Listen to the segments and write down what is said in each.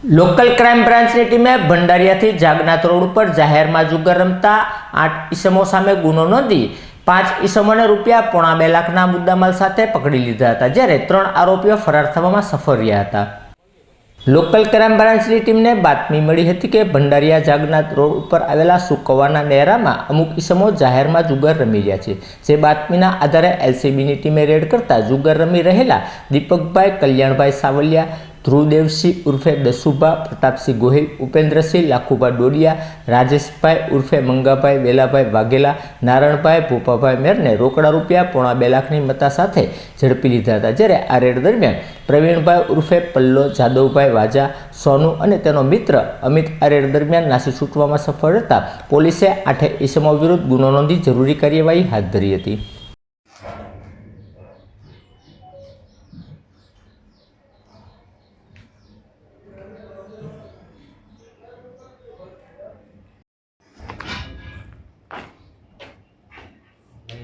Local crime બ્રાન્ચની ટીમે ભંડારિયાથી Jagnath road ઉપર જાહેરમાં જુગાર રમતા આઠ ઈસમો સામે ગુનો નોંધી પાંચ ઈસમોને રૂપિયા પોણા બે લાખના મુદ્દામાલ સાથે પકડી લીધા હતા, જ્યારે ત્રણ આરોપીઓ ફરાર થવામાં સફળ રહ્યા હતા. લોકલ ક્રાઇમ બ્રાન્ચની ટીમને બાતમી મળી હતી કે ભંડારિયા જાગનાથ રોડ ઉપર આવેલા સુકવાના નેરામાં અમુક ઈસમો જાહેરમાં જુગાર રમી રહ્યા છે. જે બાતમીના આધારે એલસીબીની ટીમે રેડ કરતા જુગાર રમી રહેલા દીપકભાઈ, કલ્યાણભાઈ સાવલિયા ધ્રુવદેવસિંહ ઉર્ફે દસુભા પ્રતાપસિંહ ગોહિલ, ઉપેન્દ્રસિંહ લાખુભા ડોડિયા, રાજેશભાઈ ઉર્ફે મંગાભાઈ વેલાભાઈ વાઘેલા, નારણભાઈ ભૂપાભાઈ મેરને રોકડા રૂપિયા પોણા બે લાખની મતા સાથે ઝડપી લીધા હતા. જ્યારે આ રેડ દરમિયાન પ્રવીણભાઈ ઉર્ફે પલ્લો, જાદવભાઈ વાજા, સોનુ અને તેનો મિત્ર અમિત આ દરમિયાન નાસી છૂટવામાં સફળ હતા. પોલીસે આઠે ઈસમો વિરુદ્ધ ગુનો નોંધી જરૂરી કાર્યવાહી હાથ ધરી હતી.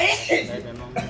Eh, eh.